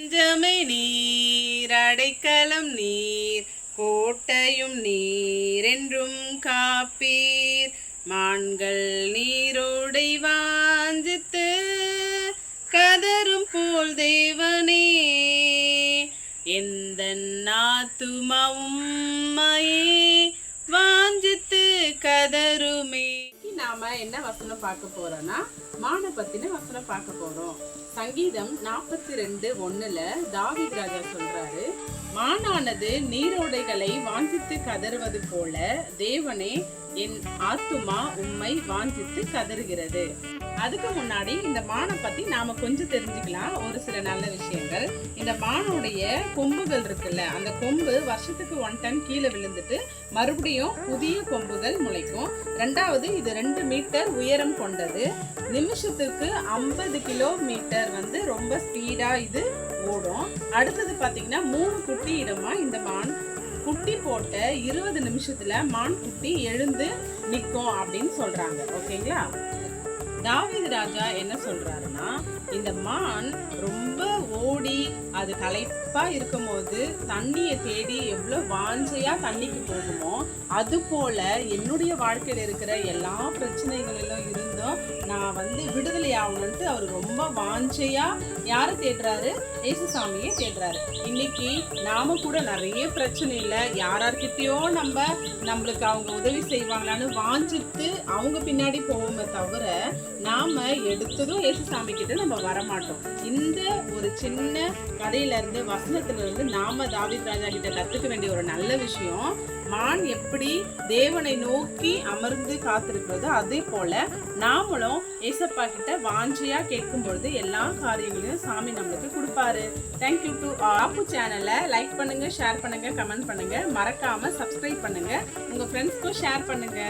நெஞ்சமை நீர் அடைக்கலம் நீர் கோட்டையும் நீர் என்றும் காப்பீர். மான்கள் நீரோடை வாஞ்சித்து கதரும் போல் தேவனே. எந்த நாத்துமாவும் வாஞ்சித்து கதருமே நாம என்ன வசனம் பார்க்க போறோம்னா மான பத்தின வசனம் பார்க்க போறோம். சங்கீதம் நாற்பத்தி ரெண்டு ஒண்ணுல தாவித் ராஜா சொல்றாரு மானானது நீரோடைகளை வாஞ்சித்து கதறுவது போல தேவனே என் ஆத்துமா உம்மை வாஞ்சித்து கதறுகிறது. அதுக்கு முன்னாடி இந்த மானை பத்தி நாம கொஞ்சம் தெரிஞ்சுக்கலாம். ஒரு சில நல்ல விஷயங்கள். இந்த மானுடைய கொம்புகள் இருக்குல்ல அந்த கொம்பு வருஷத்துக்கு ஒன் டைம் கீழே விழுந்துட்டு மறுபடியும் புதிய கொம்புகள் முளைக்கும். ரெண்டாவது இது ரெண்டு மீட்டர் உயரம் கொண்டது. நிமிஷத்துக்கு ஐம்பது கிலோமீட்டர் வந்து ரொம்ப ஸ்பீடா இது ஓடும் அடுத்தது பாத்தீங்கன்னா மூணு குட்டி இடமா இந்த மான் குட்டி போட்ட இருபது நிமிஷத்துல மான் குட்டி எழுந்து நிற்கும் அப்படின்னு சொல்றாங்க. ஓகேங்களா? தாவீது ராஜா என்ன சொல்றாருன்னா இந்த மான் ரொம்ப ஓடி அது களைப்பா இருக்கும்போது தண்ணியை தேடி எவ்வளவு வாஞ்சையா தண்ணிக்கு போகுமோ அது போல என்னுடைய வாழ்க்கையில இருக்கிற எல்லா பிரச்சனைகளிலும் நான் வந்து விடுதலை ஆகணும்ட்டு அவர் ரொம்ப வாஞ்சையா யாரை தேடுறாரு? ஏசுசாமியை தேடுறாரு. இன்னைக்கு நாம கூட நிறைய பிரச்சனை இல்லை. யாரார்கிட்டயோ நம்ம நம்மளுக்கு அவங்க உதவி செய்வாங்களான்னு வாஞ்சிட்டு அவங்க பின்னாடி போவோமே தவிர நாம எடுத்ததும் ஏசுசாமி கிட்ட நம்ம வரமாட்டோம். இந்த ஒரு சின்ன கதையில இருந்து வசனத்துல இருந்து நாம தாவித் ராஜா கிட்ட கத்துக்க வேண்டிய ஒரு நல்ல விஷயம் மான் எப்படி தேவனை நோக்கி அமர்ந்து காத்திருக்கிறதோ அதே போல நாமளும் ஏசப்பா கிட்ட வாஞ்சியா கேட்கும் பொழுது எல்லா காரியங்களையும் சாமி நம்மளுக்கு கொடுப்பாரு. தேங்க்யூ டு ஆப்பு சேனலை லைக் பண்ணுங்க ஷேர் பண்ணுங்க கமெண்ட் பண்ணுங்க. மறக்காம சப்ஸ்கிரைப் பண்ணுங்க. உங்க ஃப்ரெண்ட்ஸ்க்கும் ஷேர் பண்ணுங்க.